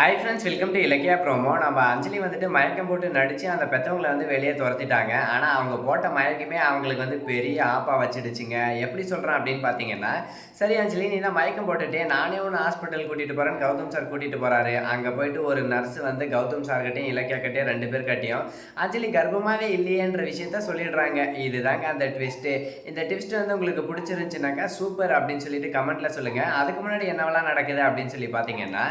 Hi friends welcome to Ilakkiya promo நம்ம அஞ்சலி வந்துட்டு மயக்கம் போட்டு நடித்து அந்த பெற்றவங்களை வந்து வெளியே துரத்திட்டாங்க. ஆனால் அவங்க போட்ட மயக்கமே அவங்களுக்கு வந்து பெரிய ஆப்பாக வச்சிடுச்சுங்க. எப்படி சொல்கிறேன் அப்படின்னு பார்த்தீங்கன்னா சரி அஞ்சலி நீ தான் மயக்கம் போட்டுட்டே நானே ஒன்று ஹாஸ்பிட்டல் கூட்டிகிட்டு போகிறேன்னு கௌதம் சார் கூட்டிகிட்டு போகிறாரு அங்கே போயிட்டு ஒரு நர்ஸ் வந்து கௌதம் சார்கிட்டையும் இலக்கியா கிட்டேயும் ரெண்டு பேர் கட்டியும் அஞ்சலி கர்ப்பமாகவே இல்லையேன்ற விஷயத்த சொல்லிடுறாங்க. இதுதாங்க அந்த ட்விஸ்ட்டு இந்த ட்விஸ்ட் வந்து உங்களுக்கு பிடிச்சிருந்துச்சுனாக்கா சூப்பர் அப்படின்னு சொல்லிட்டு கமெண்ட்டில் சொல்லுங்கள் அதுக்கு முன்னாடி என்னவெல்லாம் நடக்குது அப்படின்னு சொல்லி பார்த்தீங்கன்னா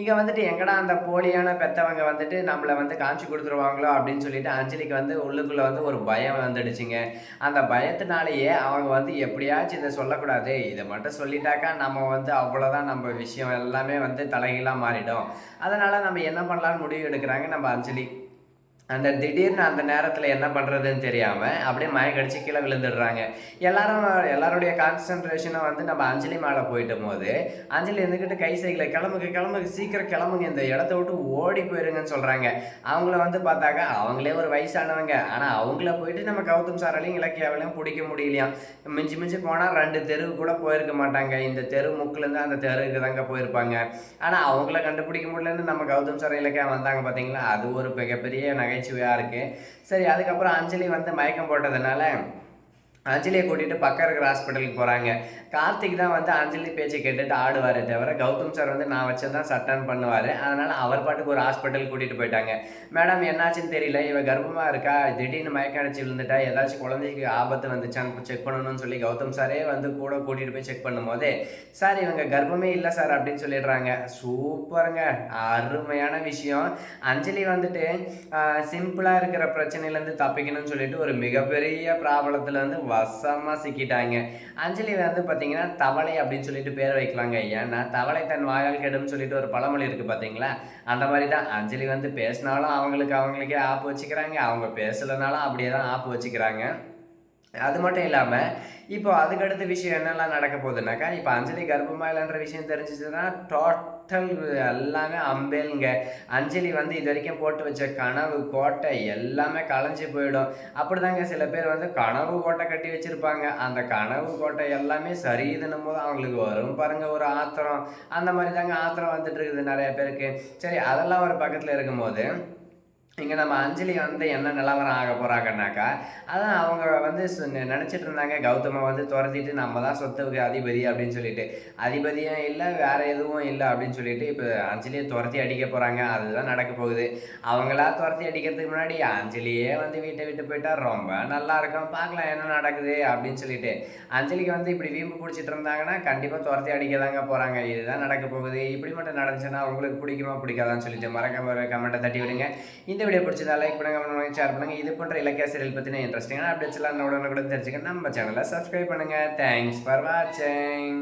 இங்கே வந்துட்டு எங்கடா அந்த போலியான பெத்தவங்க வந்துட்டு நம்மளை வந்து காமிச்சு கொடுத்துருவாங்களோ அப்படின்னு சொல்லிட்டு அஞ்சலிக்கு வந்து உள்ளுக்குள்ளே வந்து ஒரு பயம் வந்துடுச்சுங்க. அந்த பயத்தினாலேயே அவங்க வந்து எப்படியாச்சும் இதை சொல்லக்கூடாது. இதை மட்டும் சொல்லிட்டாக்கா நம்ம வந்து அவ்வளோதான் நம்ம விஷயம் எல்லாமே வந்து தலைகீழாக மாறிடும். அதனால் நம்ம என்ன பண்ணலாம்னு முடிவு எடுக்கிறாங்க நம்ம அஞ்சலி. அந்த திடீர்னு அந்த நேரத்தில் என்ன பண்ணுறதுன்னு தெரியாமல் அப்படியே மயக்கடிச்சு கீழே விழுந்துடுறாங்க. எல்லாரும் எல்லாருடைய கான்சன்ட்ரேஷனை வந்து நம்ம அஞ்சலி மேலே போயிட்ட போது அஞ்சலி இருந்துக்கிட்டு கை சைக்கிளை கிளம்புக்கு கிளம்புக்கு சீக்கிரம் கிளம்புங்க இந்த இடத்த விட்டு ஓடி போயிருங்கன்னு சொல்கிறாங்க அவங்கள வந்து பார்த்தாக்கா அவங்களே ஒரு வயசானவங்க. ஆனால் அவங்கள போயிட்டு நம்ம கௌதம் சாராலையும் இலக்கியாவிலையும் பிடிக்க முடியலையாம் மிஞ்சி மிஞ்சி போனால் ரெண்டு தெருவு கூட போயிருக்க மாட்டாங்க. இந்த தெரு முக்கிலேருந்து அந்த தெருவுக்கு தாங்க போயிருப்பாங்க. ஆனால் அவங்கள கண்டுபிடிக்க முடியலன்னு நம்ம கௌதம் சார இலக்கியா வந்தாங்க பார்த்தீங்களா அது ஒரு மிகப்பெரிய நகை நகைச்சுவையாக இருக்குது சரி அதுக்கப்புறம் அஞ்சலி வந்து மயக்கம் போட்டதுனால அஞ்சலியை கூட்டிகிட்டு பக்கம் இருக்கிற ஹாஸ்பிட்டலுக்கு போகிறாங்க கார்த்திக் தான் வந்து அஞ்சலி பேச்சை கேட்டுட்டு ஆடுவாரே தவிர கௌதம் சார் வந்து நான் வச்சு தான் சட்டன் பண்ணுவார். அதனால் அவர் பாட்டுக்கு ஒரு ஹாஸ்பிட்டல் கூட்டிகிட்டு போயிட்டாங்க. மேடம் என்னாச்சுன்னு தெரியல. இவ கர்ப்பமாக இருக்கா? திடீர்னு மயக்க அடிச்சு விழுந்துட்டா? ஏதாச்சும் குழந்தைக்கு ஆபத்து வந்துச்சான்னு செக் பண்ணணும்னு சொல்லி கௌதம் சாரே வந்து கூட கூட்டிகிட்டு போய் செக் பண்ணும்போது சார் இவங்க கர்ப்பமே இல்லை சார் அப்படின்னு சொல்லிடுறாங்க. சூப்பருங்க. அருமையான விஷயம். அஞ்சலி வந்துட்டு சிம்பிளாக இருக்கிற பிரச்சனையிலேருந்து தப்பிக்கணும்னு சொல்லிட்டு ஒரு மிகப்பெரிய ப்ராப்ளத்தில் வந்து வசமாக சிக்கிட்டாங்க. அஞ்சலி வந்து பார்த்தீங்கன்னா தவளை அப்படின்னு சொல்லிட்டு பேர் வைக்கலாங்க ஏன்னா தவளை தன் வாயால் கெடும்னு சொல்லிட்டு ஒரு பழமொழி இருக்குது பார்த்தீங்களா அந்த மாதிரி தான் அஞ்சலி வந்து பேசினாலும் அவங்களுக்கு அவங்களுக்கே ஆப்பு வச்சுக்கிறாங்க. அவங்க பேசலைனாலும் அப்படியே தான் ஆப்பு வச்சுக்கிறாங்க. அது மட்டும் இல்லாமல் இப்போ அதுக்கடுத்த விஷயம் என்னெல்லாம் நடக்க போகுதுனாக்கா இப்போ அஞ்சலி கர்ப்பமா இல்லைன்ற விஷயம் தெரிஞ்சிச்சுன்னா டோட்டல் எல்லாமே அம்பேலுங்க. அஞ்சலி வந்து இது வரைக்கும் போட்டு வச்ச கனவு கோட்டை எல்லாமே களைஞ்சி போயிடும். அப்படிதாங்க சில பேர் வந்து கனவு கோட்டை கட்டி வச்சுருப்பாங்க. அந்த கனவு கோட்டை எல்லாமே சரியுதுன்னும் போது அவங்களுக்கு வரும் பாருங்கள் ஒரு ஆத்திரம். அந்த மாதிரி தாங்க ஆத்திரம் வந்துட்டு இருக்குது நிறைய பேருக்கு. சரி அதெல்லாம் ஒரு பக்கத்தில் இருக்கும்போது இங்கே நம்ம அஞ்சலி வந்து என்ன நிலவரம் ஆக போகிறாங்கன்னாக்கா அதான் அவங்க வந்து நினச்சிட்டு இருந்தாங்க கௌதமை வந்து துரத்திட்டு நம்ம தான் சொத்துக்கு அதிபதி அப்படின்னு சொல்லிட்டு. அதிபதியும் இல்லை வேறு எதுவும் இல்லை அப்படின்னு சொல்லிட்டு இப்போ அஞ்சலியை துரத்தி அடிக்க போகிறாங்க அதுதான் நடக்க போகுது. அவங்களா துரத்தி அடிக்கிறதுக்கு முன்னாடி அஞ்சலியே வந்து வீட்டை விட்டு போயிட்டா ரொம்ப நல்லா இருக்கும் பார்க்கலாம் என்ன நடக்குது அப்படின்னு சொல்லிட்டு. அஞ்சலிக்கு வந்து இப்படி வீம்பு பிடிச்சிட்டு இருந்தாங்கன்னா கண்டிப்பாக துரத்தி அடிக்க தாங்க போகிறாங்க இதுதான் நடக்க போகுது. இப்படி மட்டும் நடந்துச்சுன்னா உங்களுக்கு பிடிக்குமா? பிடிக்காதான்னு சொல்லிட்டு மறக்காம கமெண்ட்டை தட்டி விடுங்க. இந்த வீடியோ பிடிச்சதா லைக் பண்ணுங்கள் பண்ணுவாங்க ஷேர் பண்ணுங்கள் இது போன்ற இலக்கிய சீரியல் பற்றின இன்ட்ரெஸ்டிங்கான அப்டேட்ஸ் எல்லாம் உடனே கூட தெரிஞ்சுக்க நம்ம சேனலை சப்ஸ்கிரைப் பண்ணுங்கள் தேங்க்ஸ் ஃபார் வாட்சிங்